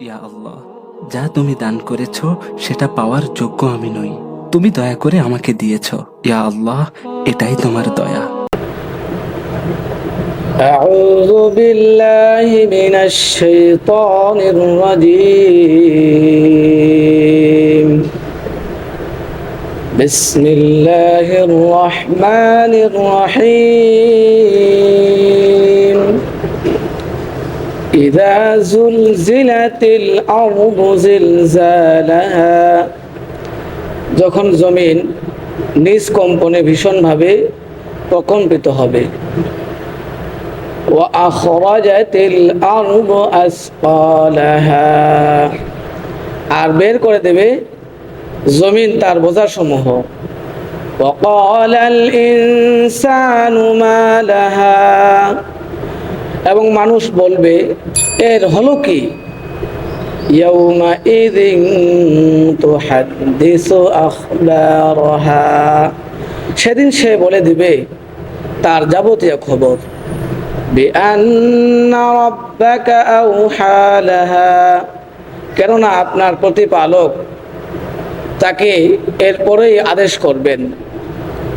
ইয়া আল্লাহ যা তুমি দান করেছ সেটা পাওয়ার যোগ্য আমি নই তুমি দয়া করে আমাকে দিয়েছ ইয়া আল্লাহ এটাই তোমার দয়া أعوذ بالله من الشيطان الرجيم بسم الله الرحمن الرحيم إذا زلزلت الأرض زلزالها যখন জমিন নিজ কম্পনে ভীষণভাবে প্রকম্পিত হবে وأخرجت الأرض أثقالها আর বের করে দেবে জমিন তার বোঝা সমূহ وقال الإنسان ما لها এবং মানুষ বলবে, এর হলো কি? সেদিন সে বলে দিবে, তার যাবতীয় খবর কেননা আপনার প্রতিপালক তাকে এরপরেই আদেশ করবেন।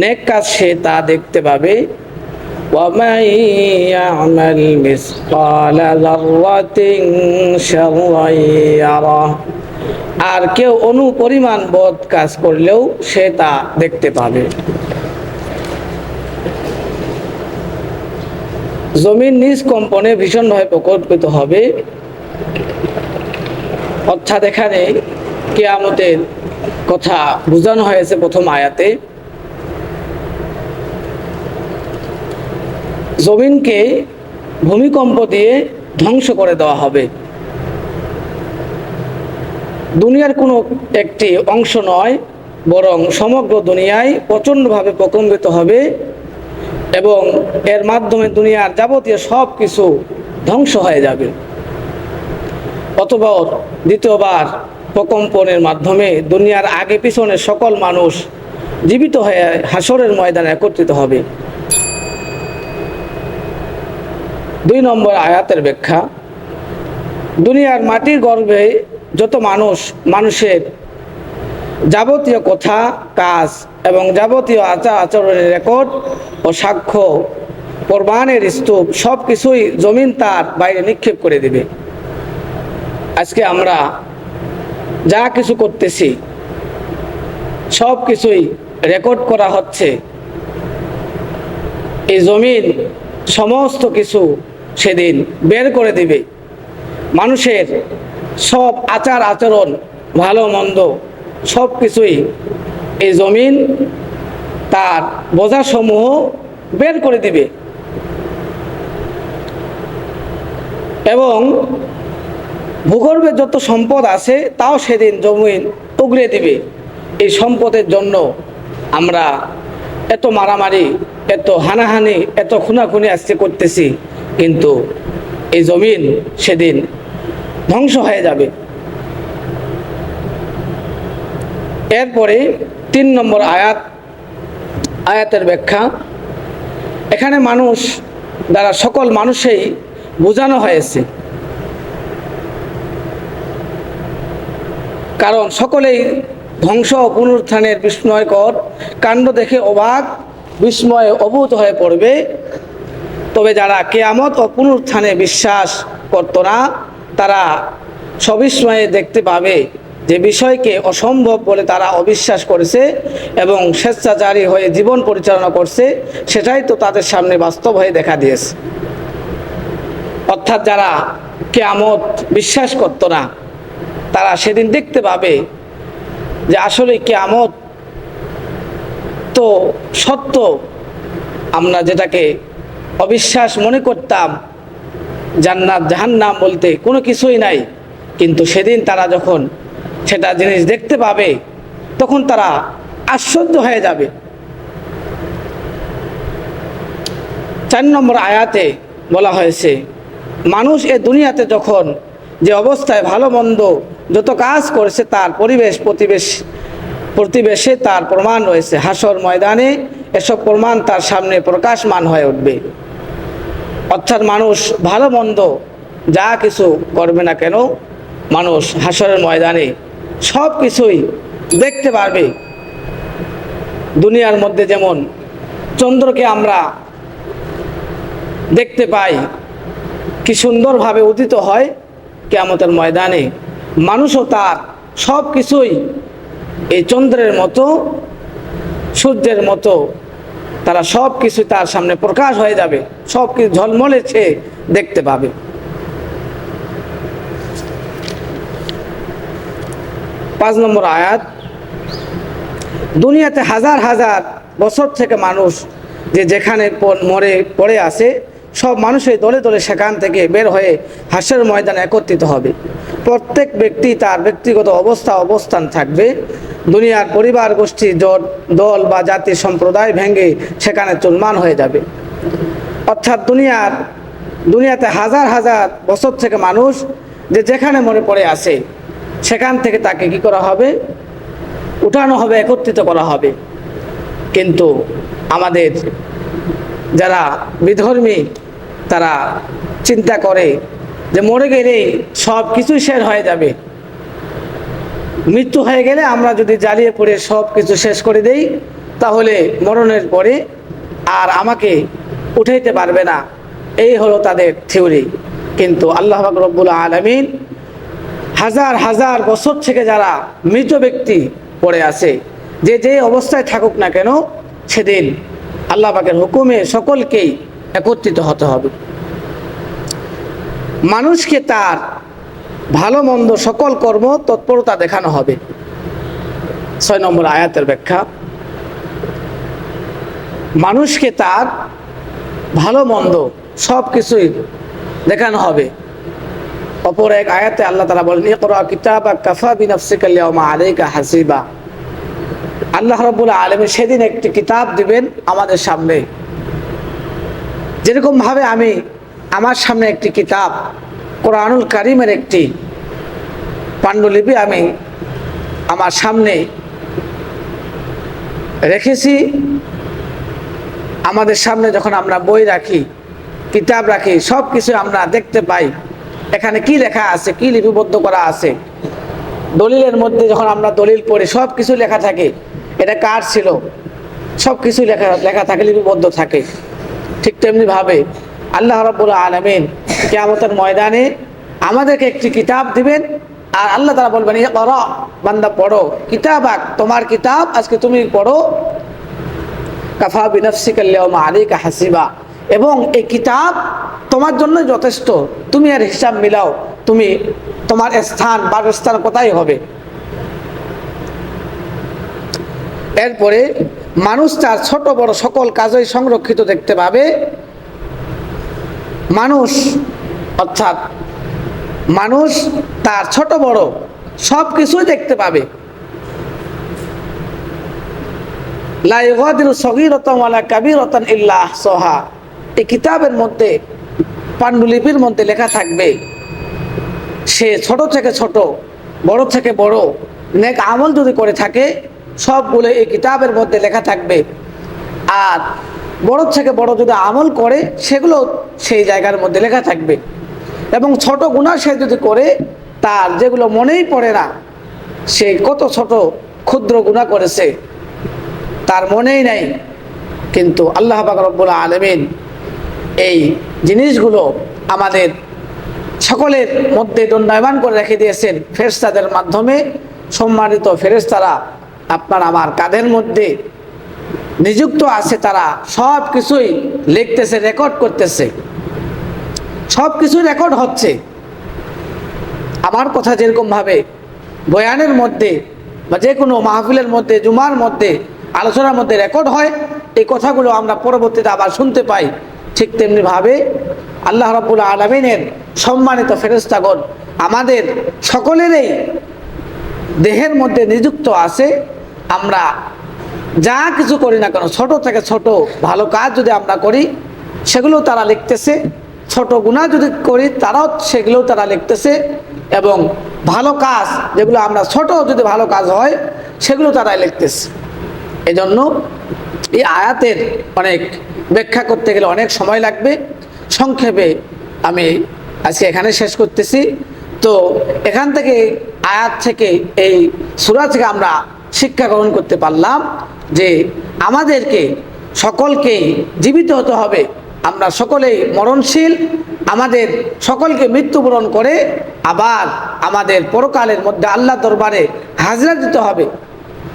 নেক কাজ সে তা দেখতে পাবে ومن يعمل مثقال ذرة شرا يره আর কেউ অনুপরিমাণ বোধ কাজ করলেও সে তা দেখতে পাবে জমিন নিজ কম্পনে ভীষণভাবে প্রকল্পিত হবে অর্থাৎ এখানে কেয়ামতের কথা বোঝানো হয়েছে প্রথম আয়াতে জমিনকে ভূমিকম্প দিয়ে ধ্বংস করে দেওয়া হবে। দুনিয়ার কোনো একটি অংশ নয়, বরং সমগ্র দুনিয়ায় প্রচণ্ডভাবে প্রকম্পিত হবে এবং এর মাধ্যমে দুনিয়ার যাবতীয় সব কিছু ধ্বংস হয়ে যাবে। অথবা দ্বিতীয়বার প্রকম্পনের মাধ্যমে দুনিয়ার আগে পিছনে সকল মানুষ জীবিত হয়ে হাসরের ময়দানে একত্রিত হবে। দুই নম্বর আয়াতের ব্যাখ্যা, দুনিয়ার মাটির গর্ভে যত মানুষ, মানুষের যাবতীয় কথা, কাজ এবং যাবতীয় আচার আচরণের রেকর্ড ও সাক্ষ্য, কোরবানের স্তূপ সব কিছুই জমিন তার বাইরে নিক্ষেপ করে দেবে। আজকে আমরা যা কিছু করতেছি সব কিছুই রেকর্ড করা হচ্ছে। এই জমিন সমস্ত কিছু সেদিন বের করে দিবে। মানুষের সব আচার আচরণ, ভালো, মন্দ, সব কিছুই এই জমিন তার বোঝাসমূহ বের করে দিবে। এবং ভূগর্ভে যত সম্পদ আছে, তাও সেদিন জমিন উগড়ে দিবে। এই সম্পদের জন্য আমরা এত মারামারি, এত হানাহানি, এত খুনাখুনি আজকে করতেছি। কিন্তু এই জমিন সেদিন ধ্বংস হয়ে যাবে। এরপরে তিন নম্বর আয়াত, আয়াতের ব্যাখ্যা। এখানে মানুষ দ্বারা সকল মানুষেই বোঝানো হয়েছে। কারণ সকলেই ধ্বংস পুনরুত্থানের বিস্ময়কর কাণ্ড দেখে অবাক, বিস্ময়ে অভূত হয়ে পড়বে। তবে যারা কেয়ামত ও পুনরুত্থানে বিশ্বাস করত না, তারা সবিস্ময়ে দেখতে পাবে যে বিষয়কে অসম্ভব বলে তারা অবিশ্বাস করেছে এবং স্বেচ্ছাচারী হয়ে জীবন পরিচালনা করছে, সেটাই তো তাদের সামনে বাস্তব হয়ে দেখা দিয়েছে। অর্থাৎ যারা কেয়ামত বিশ্বাস করত না, তারা সেদিন দেখতে পাবে যে আসলে কেয়ামত তো সত্য। আমরা যেটাকে অবিশ্বাস মনে করতাম, জান্নাত, জাহান্নাম বলতে কোনো কিছুই নাই। কিন্তু সেদিন তারা যখন সেটা জিনিস দেখতে পাবে, তখন তারা আশ্চর্য হয়ে যাবে। চার নম্বর আয়াতে বলা হয়েছে, মানুষ এ দুনিয়াতে যখন যে অবস্থায় ভালো মন্দ যত কাজ করেছে, তার পরিবেশ প্রতিবেশ, প্রতিবেশে তার প্রমাণ রয়েছে। হাসর ময়দানে এসব প্রমাণ তার সামনে প্রকাশমান হয়ে উঠবে। অর্থাৎ মানুষ ভালো মন্দ যা কিছু করবে না কেন, মানুষ হাসরের ময়দানে সব কিছুই দেখতে পারবে। দুনিয়ার মধ্যে যেমন চন্দ্রকে আমরা দেখতে পাই, কি সুন্দরভাবে উদিত হয় কেয়ামতের ময়দানে, মানুষও তার সব কিছুই এই চন্দ্রের মতো, সূর্যের মতো তারা সব কিছু তার সামনে প্রকাশ হয়ে যাবে, সব কিছু ঝলমলেছে দেখতে পাবে। পাঁচ নম্বর আয়াত, দুনিয়াতে হাজার হাজার বছর থেকে মানুষ যে যেখানে মরে, পড়ে আছে, সব মানুষের দলে দলে সেখান থেকে বের হয়ে হাসের ময়দানে একত্রিত হবে। প্রত্যেক ব্যক্তি তার ব্যক্তিগত অবস্থা অবস্থান থাকবে। দুনিয়ার পরিবার, গোষ্ঠী, জট, দল বা জাতি সম্প্রদায় ভেঙে সেখানে চুলমান হয়ে যাবে। অর্থাৎ দুনিয়ার, দুনিয়াতে হাজার হাজার বছর থেকে মানুষ যে যেখানে মনে পড়ে আসে সেখান থেকে তাকে কি করা হবে? উঠানো হবে, একত্রিত করা হবে। কিন্তু আমাদের যারা বিধর্মী, তারা চিন্তা করে যে মরে গেলেই সব কিছুই শেষ হয়ে যাবে। মৃত্যু হয়ে গেলে আমরা যদি জ্বালিয়ে পড়ে সব কিছু শেষ করে দেই, তাহলে মরণের পরে আর আমাকে উঠাইতে পারবে না। এই হলো তাদের থিওরি। কিন্তু আল্লাহ রব্বুল আলমিন হাজার হাজার বছর থেকে যারা মৃত ব্যক্তি পড়ে আছে, যে যে অবস্থায় থাকুক না কেন, সেদিন আল্লাহ পাকের হুকুমে সকলকেই একত্রিত হতে হবে। মানুষকে তার ভালো, মন্দ সকল কর্ম তৎপরতা দেখানো হবে। ছয় নম্বর আয়াতের ব্যাখ্যা। মানুষকে তার ভালো, মন্দ সব কিছুই দেখানো হবে। অপর এক আয়াতে আল্লাহ তালা বলেন কাফা হাসিবা। আল্লাহ রাব্বুল আলামিন সেদিন একটি কিতাব দিবেন আমাদের সামনে। যেরকম ভাবে আমি আমার সামনে একটি কিতাব কোরআনুল কারিমের একটি পাণ্ডুলিপি আমি আমার সামনে রেখেছি। আমাদের সামনে যখন আমরা বই রাখি, কিতাব রাখি সব কিছু আমরা দেখতে পাই। এখানে কি লেখা আছে, কি লিপিবদ্ধ করা আছে? দলিলের মধ্যে যখন আমরা দলিল পড়ি সব কিছু লেখা থাকে। এটা কার ছিল? সব কিছু লেখা লেখা থাকে, লিপিবদ্ধ থাকে। ঠিক তেমনি ভাবে আল্লাহ রব্বুল আলমিন কেয়ামতের ময়দানে আমাদেরকে একটি কিতাব দিবেন, আর আল্লাহ তারা বলবেন বান্দা, পড়ো। কিতাব আক তোমার কিতাব আজকে তুমি পড়ো। কাফা বিনফসিকাল্লামা আলিকা হাসিবা। এবং এই কিতাব তোমার জন্য যথেষ্ট। তুমি আর হিসাব মিলাও, তুমি, তোমার স্থান, বার স্থান কোথায় হবে? এরপরে, মানুষ তার ছোট, বড় সকল কাজই সংরক্ষিত দেখতে পাবে। মানুষ অর্থাৎ মানুষ তার ছোট বড় সব কিছুই দেখতে পাবে। এই কিতাবের মধ্যে, পাণ্ডুলিপির মধ্যে লেখা থাকবে, সে ছোট থেকে ছোট, বড় থেকে বড়, নেক আমল যদি করে থাকে, সবগুলো এই কিতাবের মধ্যে লেখা থাকবে। আর বড় থেকে বড় যদি আমল করে, সেগুলো সেই জায়গার মধ্যে লেখা থাকবে। এবং ছোট গুণা সে যদি করে, তার যেগুলো মনেই পড়ে না, সে কত ছোট ক্ষুদ্র গুণা করেছে, তার মনেই নাই। কিন্তু আল্লাহ পাক রব্বুল আলমিন এই জিনিসগুলো আমাদের সকলের মধ্যে দণ্ডায়মান করে রেখে দিয়েছেন। ফেরেশতাদের মাধ্যমে সম্মানিত ফেরেশতারা, আপনার আমার কাঁধের মধ্যে নিযুক্ত আছে, তারা সব কিছুই লিখতেছে, রেকর্ড করতেছে। সব কিছু রেকর্ড হচ্ছে। আমার কথা যেরকমভাবে বয়ানের মধ্যে বা যে কোনো মাহফিলের মধ্যে, জুমার মধ্যে, আলোচনার মধ্যে রেকর্ড হয়, এই কথাগুলো আমরা পরবর্তীতে আবার শুনতে পাই। ঠিক তেমনিভাবে আল্লাহ রাব্বুল আলমিনের সম্মানিত ফেরেস্তাগণ আমাদের সকলেরই দেহের মধ্যে নিযুক্ত আছে। আমরা যা কিছু করি না কেন, ছোট থেকে ছোট ভালো কাজ যদি আমরা করি, সেগুলো তারা লিখতেছে। ছোট গুণা যদি করি, তারাও সেগুলোও তারা লিখতেছে এবং ভালো কাজ যেগুলো আমরা ছোট যদি ভালো কাজ হয়, সেগুলো তারা লিখতেছে। এজন্য এই আয়াতের অনেক ব্যাখ্যা করতে গেলে অনেক সময় লাগবে। সংক্ষেপে আমি আজকে এখানে শেষ করতেছি। তো এখান থেকে আয়াত থেকে এই সুরা থেকে আমরা শিক্ষা গ্রহণ করতে পারলাম যে আমাদেরকে সকলকেই জীবিত হতে হবে। আমরা সকলেই মরণশীল, আমাদের সকলকে মৃত্যুবরণ করে আবার আমাদের পরকালের মধ্যে আল্লাহ দরবারে হাজরা দিতে হবে।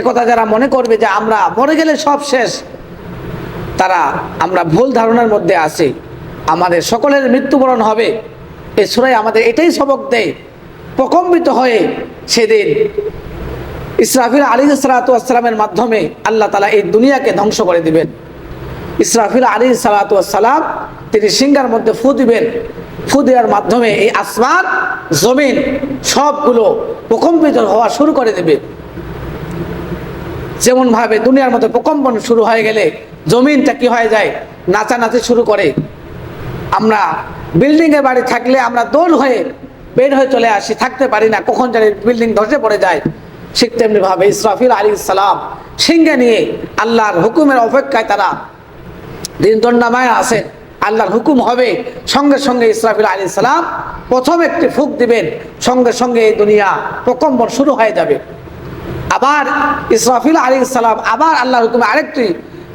একথা যারা মনে করবে যে আমরা মরে গেলে সব শেষ, তারা আমরা ভুল ধারণার মধ্যে আছি। আমাদের সকলের মৃত্যুবরণ হবে। এ সুরাই আমাদের এটাই সবক দেয়। প্রকম্বিত হয়ে সেদিন ইসরাফিল আলী সালাতামের মাধ্যমে আল্লাহ তালা এই দুনিয়াকে ধ্বংস করে দিবেন। ইসরাফিল আলী সালাতাম তিনি সিংহার মধ্যে ফু দিবেন। ফু দেওয়ার মাধ্যমে এই আসমান, জমিন সবগুলো প্রকম্পিত হওয়া শুরু করে দেবে। যেমন ভাবে দুনিয়ার মধ্যে প্রকম্পন শুরু হয়ে গেলে জমিনটা কি হয়ে যায়? নাচানাচি শুরু করে। আমরা বিল্ডিং এর বাড়ি থাকলে আমরা দোল হয়ে বের হয়ে চলে আসি, থাকতে পারি না। কখন জানি বিল্ডিং ধসে পড়ে যায়। ঠিক তেমনি ভাবে ইসরাফিল আলী সালাম সিংহে নিয়ে আল্লাহর হুকুমের অপেক্ষায় তারা দিন দণ্ডামায় আসেন আল্লাহর হুকুম হবে। সঙ্গে সঙ্গে ইসরাফিল আলী সালাম প্রথম একটি ফুক দিবেন, সঙ্গে সঙ্গে এই দুনিয়া প্রকম্পন শুরু হয়ে যাবে। আবার ইসরাফিল আলী সালাম আবার আল্লাহর হুকুমে আরেকটি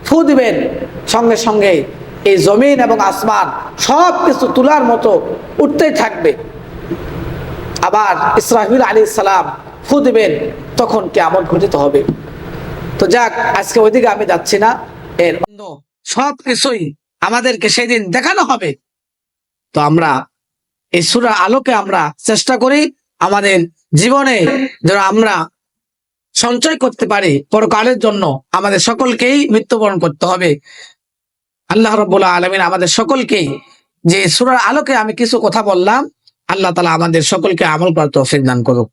ফু দিবেন, সঙ্গে সঙ্গে এই জমিন এবং আসমান সব কিছু তুলার মতো উঠতেই থাকবে। আবার ইসরাফিল আলী সালাম ফু দিবেন, তখন কেমন ঘটিত হবে। তো যাক, আজকে ওইদিকে আমি যাচ্ছি না। এর অন্য সব কিছুই আমাদেরকে সেদিন দেখানো হবে। তো আমরা এই সুরা আলোকে আমরা চেষ্টা করি আমাদের জীবনে যেন আমরা সঞ্চয় করতে পারি পরকালের জন্য আমাদের সকলকেই মৃত্যুবরণ করতে হবে। আল্লাহ রব্বুল্লাহ আলমিন আমাদের সকলকেই যে সুরার আলোকে আমি কিছু কথা বললাম, আল্লাহ তালা আমাদের সকলকে আমল করার তৌফিক দান করুক।